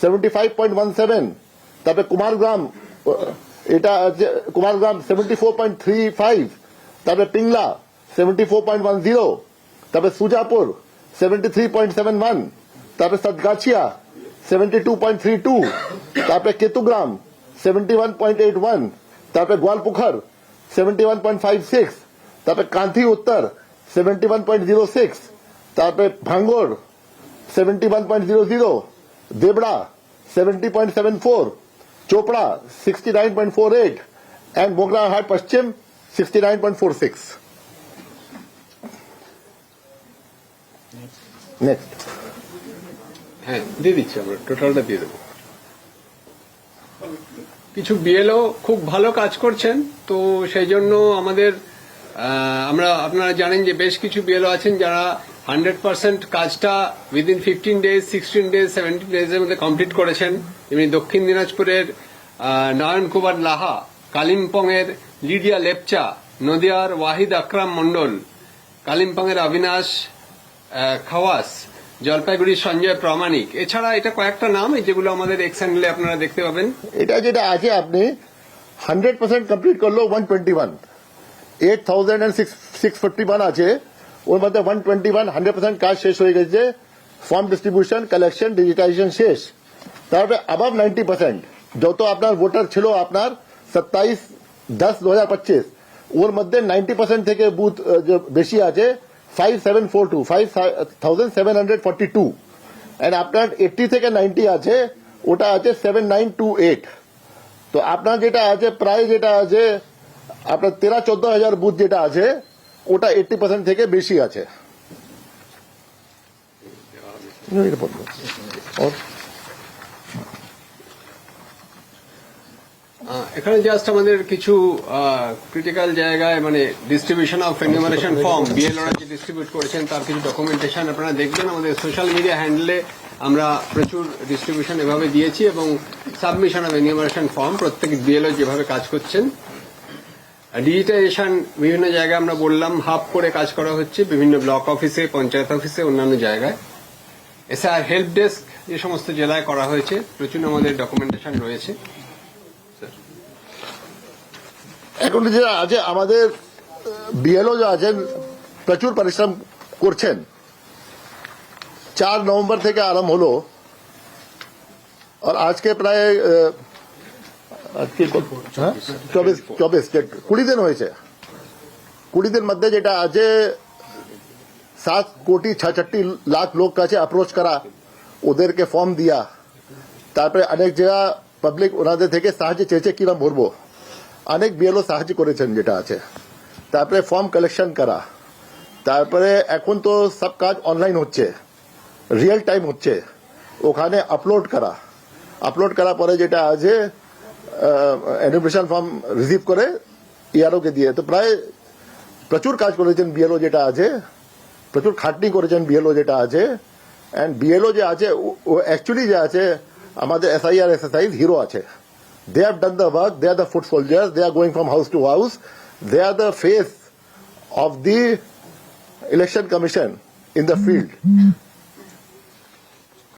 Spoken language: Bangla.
Seventy five point one seven. তারপরে কুমারগ্রাম এটা আছে Kumargram seventy four point three five. তারপরে Pingla seventy four point one zero. তারপরে Sujapur seventy three point seven one. তারপরে Satgachhia seventy two point three two. তারপরে Ketugram seventy one point eight one. তারপরে Goalpokhar seventy one point five six. তারপরে Kanthi Uttar seventy one point zero six. তারপরে Bhangar seventy one point zero zero. Debra seventy point seven four Chopra sixty nine point four eight and sixty nine point four six next হ্যাঁ দিয়ে দিচ্ছি আমরা টোটালটা দিয়ে দেবো। কিছু বিএলও খুব ভালো কাজ করছেন, তো সেই জন্য আমাদের আমরা, আপনারা জানেন যে বেশ কিছু বিএলও আছেন যারা হান্ড্রেড পার্সেন্ট কাজটা within fifteen days sixteen days seventeen ডেজের মধ্যে কমপ্লিট করেছেন। এমনি দক্ষিণ দিনাজপুরের নয়ন কুমার লাহা কালিম্পং এর লিডিয়া লেপচা, নদিয়ার ওয়াহিদ আকরাম মন্ডল কালিম্পং এর অবিনাশ খাওয়াস, জলপাইগুড়ির সঞ্জয় প্রামাণিক। এছাড়া এটা কয়েকটা নাম যেগুলো আমাদের এক্স হ্যান্ডেলে আপনারা দেখতে পাবেন। এটা যেটা আছে, আপনি হান্ড্রেড পার্সেন্ট কমপ্লিট করল one twenty one eight thousand and six six fifty one আছে। ওর মধ্যে one twenty one hundred percent কাজ শেষ হয়ে গেছে। ফর্ম ডিস্ট্রিবিউশন কালেকশন ডিজিটাইজেশন শেষ। তারপরে অবাব নাইনটি পার্সেন্ট যত আপনার ভোটার ছিল আপনার সত্তাইশ দশ, দু হাজার পঁচিশ, ওর মধ্যে নাইনটি পার্সেন্ট থেকে বুথ বেশি আছে five seven four two five thousand seven hundred forty two and আপনার এইটটি থেকে নাইনটি আছে, ওটা আছে সেভেন নাইন টু এইট তো আপনার যেটা আছে প্রায় যেটা আছে, আপনার তেরো, চোদ্দ হাজার বুথ যেটা আছে ওটা এইটটি পার্সেন্ট থেকে বেশি আছে। আহ, এখানে জাস্ট আমাদের কিছু ক্রিটিক্যাল জায়গায় মানে ডিস্ট্রিবিউশন অফ এনিউমারেশন ফর্ম বিএলওরা যে ডিস্ট্রিবিউট করেছেন তার কিছু ডকুমেন্টেশন আপনারা দেখবেন। আমাদের সোশ্যাল মিডিয়া হ্যান্ডেলে আমরা প্রচুর ডিস্ট্রিবিউশন এভাবে দিয়েছি এবং সাবমিশন অফ এনিউমারেশন ফর্ম প্রত্যেক বিএলও যেভাবে কাজ করছেন ডিজিটাইজেশন বিভিন্ন জায়গায় আমরা বললাম হাব করে কাজ করা হচ্ছে, বিভিন্ন ব্লক অফিসে পঞ্চায়েত অফিসে অন্যান্য জায়গায়। এছাড়া হেল্প ডেস্ক যে সমস্ত জেলায় করা হয়েছে, প্রচুর আমাদের ডকুমেন্টেশন রয়েছে। এখন যে আছে আমাদের বিএলও যা আছেন, প্রচুর পরিশ্রম করছেন। চার নভেম্বর থেকে আরম্ভ হলো। আর আজকে প্রায় আজকে হ্যাঁ? চব্বিশ চব্বিশ কুড়ি দিন হয়েছে। কুড়ি দিন মধ্যে যেটা আছে, সাত কোটি ছাষট্টি লাখ লোক কাছে অ্যাপ্রোচ করা, ওদেরকে ফর্ম দিয়া। তারপরে অনেক জায়গা পাবলিক ওনাদের থেকে সাহায্য চেয়েছে কিরম ভরবো অনেক বিএলও সাহায্য করেছেন যেটা আছে। তারপরে ফর্ম কালেকশন করা। তারপরে এখন তো সব কাজ অনলাইন হচ্ছে। রিয়েল টাইম হচ্ছে। ওখানে আপলোড করা। আপলোড করার পরে যেটা আছে এডুকেশন ফর্ম রিসিভ করে ইয়ারও কে দিয়ে। তো প্রায় প্রচুর কাজ করেছেন বিএলও যেটা আছে, প্রচুর খাটনি করেছেন বিএলও যেটা আছে অ্যান্ড বিএলও যে আছে, ও অ্যাকচুয়ালি যে আছে, আমাদের S I R S hero আছে। They have done the work they are the foot soldiers they are going from house to house they are the face of the election commission in the field